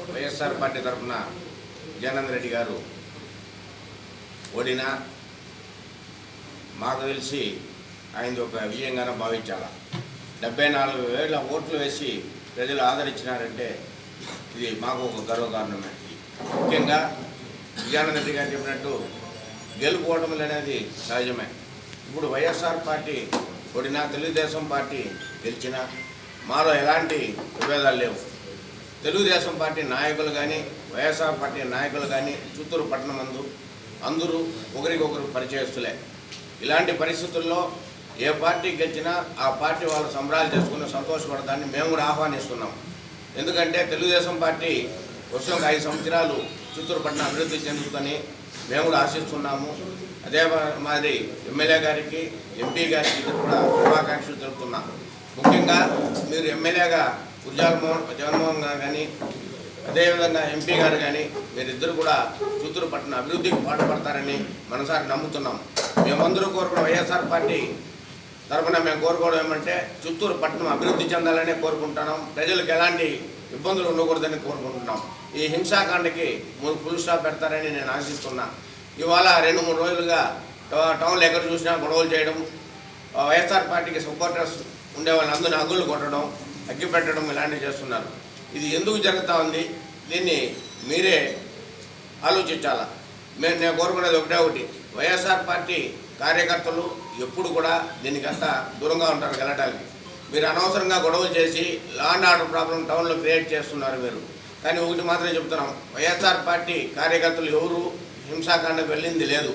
YSR party తరఫున విజయానంద రెడ్డి గారు ఓడినా మాకు తెలిసి ఆయన ఒక విజయంగానే భావించాల. డెబ్బై నాలుగు వేల ఓట్లు వేసి ప్రజలు ఆదరించినారంటే ఇది మాకు ఒక గర్వకారణమే. ముఖ్యంగా విజయానంద రెడ్డి గారు చెప్పినట్టు గెలుపోవటములు అనేది సహజమే. ఇప్పుడు వైఎస్ఆర్ పార్టీ ఓడినా తెలుగుదేశం పార్టీ గెలిచినా మాలో ఎలాంటి విభేదాలు లేవు. తెలుగుదేశం పార్టీ నాయకులు కానీ వైఎస్ఆర్ పార్టీ నాయకులు కానీ చిత్తూరు పట్టణం అందు అందరూ ఒకరికొకరు పరిచయస్తులే. ఇలాంటి పరిస్థితుల్లో ఏ పార్టీ గెలిచినా ఆ పార్టీ వాళ్ళు సంబరాలు చేసుకుని సంతోషపడతాన్ని మేము కూడా ఆహ్వానిస్తున్నాం. ఎందుకంటే తెలుగుదేశం పార్టీ వచ్చే ఐదు సంవత్సరాలు చిత్తూరు పట్టణం అభివృద్ధి చెందుతుందని మేము కూడా ఆశిస్తున్నాము. అదే మాదిరి ఎమ్మెల్యే గారికి ఎంపీ గారికి కూడా శుభాకాంక్షలు తెలుపుతున్నాం. ముఖ్యంగా మీరు ఎమ్మెల్యేగా ఉజ్జాల జగన్మోహన్ గారు కానీ అదేవిధంగా ఎంపీ గారు కానీ మీరిద్దరు కూడా చిత్తూరు పట్టణ అభివృద్ధికి పాటుపడతారని మనసారి నమ్ముతున్నాం. మేమందరూ కోరుకున్న వైఎస్ఆర్ పార్టీ తరఫున మేము కోరుకోవడం ఏమంటే చిత్తూరు పట్టణం అభివృద్ధి చెందాలని కోరుకుంటున్నాం. ప్రజలకు ఎలాంటి ఇబ్బందులు ఉండకూడదని కోరుకుంటున్నాం. ఈ హింసాకాండకి మూడు ఫుల్ స్టాప్ పెడతారని నేను ఆశిస్తున్నా. ఇవాళ రెండు మూడు రోజులుగా టౌన్లో ఎక్కడ చూసినా గొడవలు చేయడం ఆ వైఎస్ఆర్ పార్టీకి సపోర్టర్స్ ఉండే వాళ్ళందరినీ అగ్గులు కొట్టడం తగ్గిపెట్టడం ఇలాంటివి చేస్తున్నారు. ఇది ఎందుకు జరుగుతూ ఉంది? దీన్ని మీరే ఆలోచించాలా? మేము నేను కోరుకునేది ఒకటే ఒకటి. వైఎస్ఆర్ పార్టీ కార్యకర్తలు ఎప్పుడు కూడా దీనికంతా దూరంగా ఉంటారు వెళ్ళటానికి మీరు అనవసరంగా గొడవలు చేసి లాండ్ ఆర్డర్ ప్రాబ్లం టౌన్లో క్రియేట్ చేస్తున్నారు మీరు. కానీ ఒకటి మాత్రమే చెప్తున్నాం. వైఎస్ఆర్ పార్టీ కార్యకర్తలు ఎవరు? హింసాకాండకు వెళ్ళింది లేదు.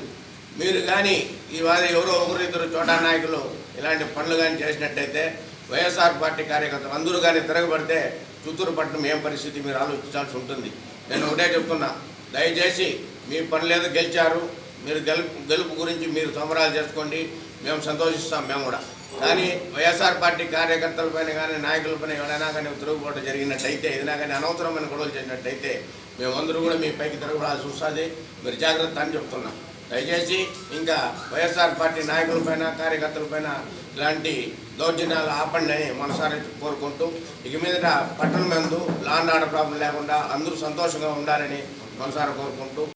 మీరు కానీ ఈ వారి ఎవరో ఒకరిద్దరు చోటా నాయకులు ఇలాంటి పనులు కానీ చేసినట్టయితే వైఎస్ఆర్ పార్టీ కార్యకర్తలు అందరూ కానీ తిరగబడితే చిత్తూరు పట్టణం ఏం పరిస్థితి మీరు ఆలోచించాల్సి ఉంటుంది. నేను ఒకటే చెప్తున్నా దయచేసి మీ పనులేదో గెలిచారు. మీరు గెలుపు గెలుపు గురించి మీరు సంబరాలు చేసుకోండి. మేము సంతోషిస్తాం మేము కూడా. కానీ వైఎస్ఆర్ పార్టీ కార్యకర్తలపైన కానీ నాయకులపైన ఎవరైనా కానీ తిరుగుబాటు జరిగినట్టయితే ఏదైనా కానీ అనవసరమైన గొడవలు చేసినట్టయితే మేమందరూ కూడా మీ పైకి తిరగబడాల్సి వస్తుంది. మీరు జాగ్రత్త అని చెప్తున్నాం. దయచేసి ఇంకా వైఎస్ఆర్ పార్టీ నాయకులపైన కార్యకర్తలపైన ఇలాంటి దౌర్జన్యాలు ఆపండి అని మనసారి కోరుకుంటూ ఇక మీదట పట్టణం మందు లాండ్ ఆర్డర్ ప్రాబ్లం లేకుండా అందరూ సంతోషంగా ఉండాలని మనసారి కోరుకుంటూ